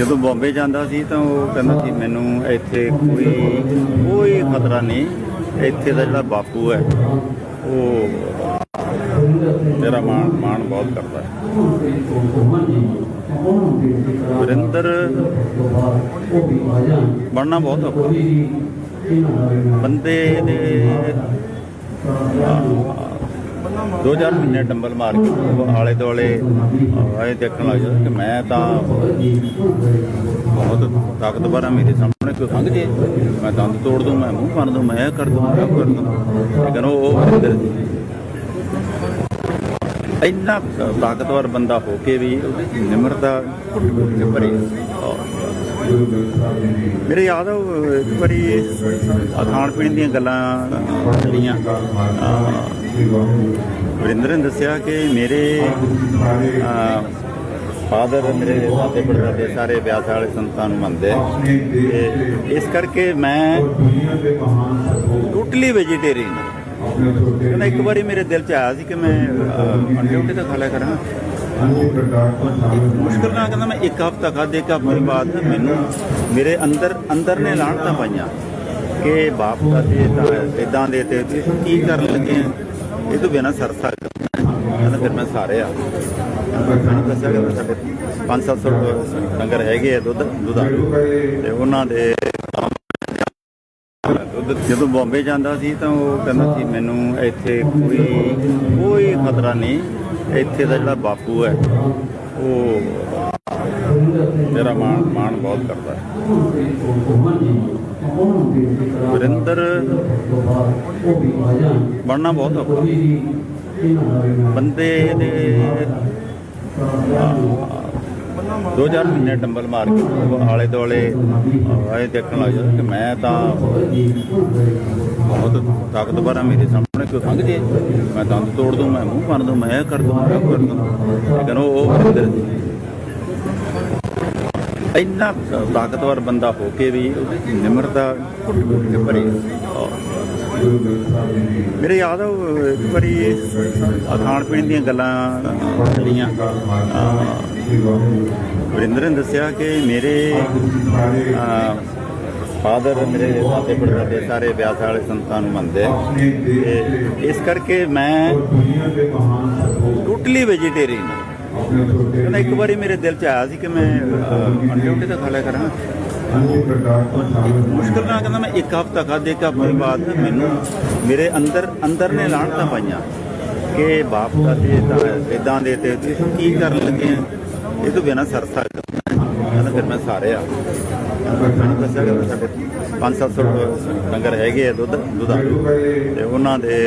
ਜਦੋਂ ਬੰਬੇ ਜਾਂਦਾ ਸੀ ਤਾਂ ਉਹ ਕਹਿੰਦਾ ਸੀ, ਮੈਨੂੰ ਇੱਥੇ ਕੋਈ ਕੋਈ ਖਤਰਾ ਨਹੀਂ, ਇੱਥੇ ਦਾ ਜਿਹੜਾ ਬਾਪੂ ਹੈ, ਉਹ ਮੇਰਾ ਮਾਣ ਮਾਣ ਬਹੁਤ ਕਰਦਾ ਹੈ। ਵਰਿੰਦਰ, ਬਣਨਾ ਬਹੁਤ ਔਖਾ। ਬੰਦੇ ਦੇ 2000 ਮਹੀਨੇ ਡੰਬਲ ਮਾਰ ਕੇ ਉਹ ਆਲੇ ਦੁਆਲੇ ਆਏ ਦੇਖਣ ਲੱਗ ਜਾਂਦਾ ਕਿ ਮੈਂ ਤਾਂ ਬਹੁਤ ਤਾਕਤਵਰ ਹਾਂ, ਮੇਰੇ ਸਾਹਮਣੇ ਕੋਈ ਖੰਗ ਜੇ। ਮੈਂ ਦੰਦ ਤੋੜ ਦੂੰ, ਮੈਂ ਮੂੰਹ ਭੰਨ ਦੂੰ, ਮੈਂ ਕਰ ਦੂੰ, ਮੈਂ ਕਰ ਦੂੰ। ਲੇਕਿਨ ਉਹ ਉਹ ਇੰਨਾ ਤਾਕਤਵਰ ਬੰਦਾ ਹੋ ਕੇ ਵੀ ਉਹਦੀ ਨਿਮਰਤਾ ਭਰੀ ਮੇਰੇ ਯਾਦ ਆ ਇੱਕ ਵਾਰੀ ਖਾਣ ਪੀਣ ਦੀਆਂ ਗੱਲਾਂ ਜਿਹੜੀਆਂ ਵਰਿੰਦਰ ਨੇ ਦੱਸਿਆ ਕਿ ਮੇਰੇ ਫਾਦਰ ਮੇਰੇ ਦਾਦੇ ਪੜਦਾਦੇ ਸਾਰੇ ਵਿਆਸ ਵਾਲੇ ਸੰਤਾਂ ਨੂੰ ਮੰਨਦੇ ਤੇ ਇਸ ਕਰਕੇ ਮੈਂ ਟੋਟਲੀ ਵੈਜੀਟੇਰੀਅਨ ਹਾਂ। ਇੱਕ ਵਾਰੀ ਮੇਰੇ ਦਿਲ 'ਚ ਆਇਆ ਸੀ ਕਿ ਮੈਂ ਅੰਡੇ ਉੱਡੇ ਤਾਂ ਖਾ ਲਿਆ ਕਰਾਂ। ਮੁਸ਼ਕਲ ਨਾਲ ਕਹਿੰਦਾ ਮੈਂ ਇੱਕ ਹਫ਼ਤਾ ਖਾਧੇ, ਇੱਕ ਹਫ਼ਤੇ ਬਾਅਦ ਮੈਨੂੰ ਮੇਰੇ ਅੰਦਰ ਅੰਦਰ ਨੇ ਲਾਹਣਤਾਂ ਪਾਈਆਂ ਕਿ ਬਾਪ ਦਾ ਤੇ ਇਦਾਂ ਦੇ ਤੇ ਤੁਸੀਂ ਕੀ ਕਰਨ ਲੱਗੇ ਇਹ ਤੋਂ ਬਿਨਾਂ ਸਰ ਸਕਦਾ ਕਹਿੰਦਾ ਫਿਰ ਮੈਂ ਸਾਰੇ ਆ। ਮੈਨੂੰ ਦੱਸਿਆ ਕਿ ਸਾਡੇ 5-700 ਡੰਗਰ ਹੈਗੇ ਆ ਦੁੱਧ ਦੁਧਾਰੂ ਤੇ ਉਹਨਾਂ ਦੇ ਜਦੋਂ ਬੰਬੇ ਜਾਂਦਾ ਸੀ ਤਾਂ ਉਹ ਕਹਿੰਦਾ ਸੀ, ਮੈਨੂੰ ਇੱਥੇ ਕੋਈ ਕੋਈ ਖਤਰਾ ਨਹੀਂ। ਇੱਥੇ ਦਾ ਜਿਹੜਾ ਬਾਪੂ ਹੈ, ਉਹ ਮੇਰਾ ਮਾਣ ਮਾਣ ਬਹੁਤ ਕਰਦਾ ਹੈ। ਵਰਿੰਦਰ, ਬਣਨਾ ਬਹੁਤ ਔਖਾ। ਬੰਦੇ ਦੇ 2000 ਮਹੀਨੇ ਡੰਬਲ ਮਾਰ ਕੇ ਆਲੇ ਦੁਆਲੇ ਆਏ ਦੇਖਣ ਲੱਗ ਜਾਂਦਾ ਕਿ ਮੈਂ ਤਾਂ ਬਹੁਤ ਤਾਕਤਵਰ ਆ ਮੇਰੇ ਸਾਹਮਣੇ, ਕੋਈ ਖੰਗ ਜੇ। ਮੈਂ ਦੰਦ ਤੋੜ ਦੂੰ, ਮੈਂ ਮੂੰਹ ਭੰਨ ਦੂੰ, ਮੈਂ ਇਹ ਕਰ ਦੂੰ, ਮੈਂ ਕਰ ਦੂੰ। ਲੇਕਿਨ ਉਹ ਉਹ ਵਰਿੰਦਰ ਇੰਨਾ ਤਾਕਤਵਰ ਬੰਦਾ ਹੋ ਕੇ ਵੀ ਨਿਮਰਤਾ ਭਰੀ ਮੇਰੇ ਯਾਦ ਆ ਇੱਕ ਵਾਰੀ ਖਾਣ ਪੀਣ ਦੀਆਂ ਗੱਲਾਂ ਜਿਹੜੀਆਂ ਵਰਿੰਦਰ ਨੇ ਦੱਸਿਆ ਕਿ ਮੇਰੇ ਫਾਦਰ ਮੇਰੇ ਦਾਦੇ ਪੜਦਾਦੇ ਸਾਰੇ ਵਿਆਸ ਵਾਲੇ ਸੰਤਾਂ ਨੂੰ ਮੰਨਦੇ। ਤੇ ਇਸ ਕਰਕੇ ਮੈਂ ਟੋਟਲੀ ਵੈਜੀਟੇਰੀਅਨ ਹਾਂ ਕਹਿੰਦਾ ਇੱਕ ਵਾਰੀ ਮੇਰੇ ਦਿਲ 'ਚ ਆਇਆ ਸੀ ਕਿ ਮੈਂ ਅਹ, ਅੰਡੇ ਉੱਡੇ ਕਰਾਂ। ਮੁਸ਼ਕਲ ਨਾਲ ਕਹਿੰਦਾ ਮੈਂ ਇੱਕ ਹਫ਼ਤਾ ਖਾਧੇ ਇੱਕ ਹਫ਼ਤੇ ਬਾਅਦ ਮੈਨੂੰ ਮੇਰੇ ਅੰਦਰ ਅੰਦਰ ਨੇ ਲਾਹਣਤਾਂ ਪਾਈਆਂ ਕਿ ਬਾਪ ਦਾ ਤੇ ਇਦਾਂ ਦੇ ਤੇ ਤੁਸੀਂ ਕੀ ਕਰਨ ਲੱਗੇ ਆ? ਇਹ ਤੋਂ ਬਿਨਾਂ ਸਰ ਸਕਦਾ ਫਿਰ ਮੈਂ ਸਾਰੇ ਆ ਮੈਨੂੰ ਦੱਸਿਆ ਕਿ ਸਾਡੇ 5-700 ਡੰਗਰ ਹੈਗੇ ਆ ਦੁੱਧ ਦੁਧਾਰੂ ਤੇ ਉਹਨਾਂ ਦੇ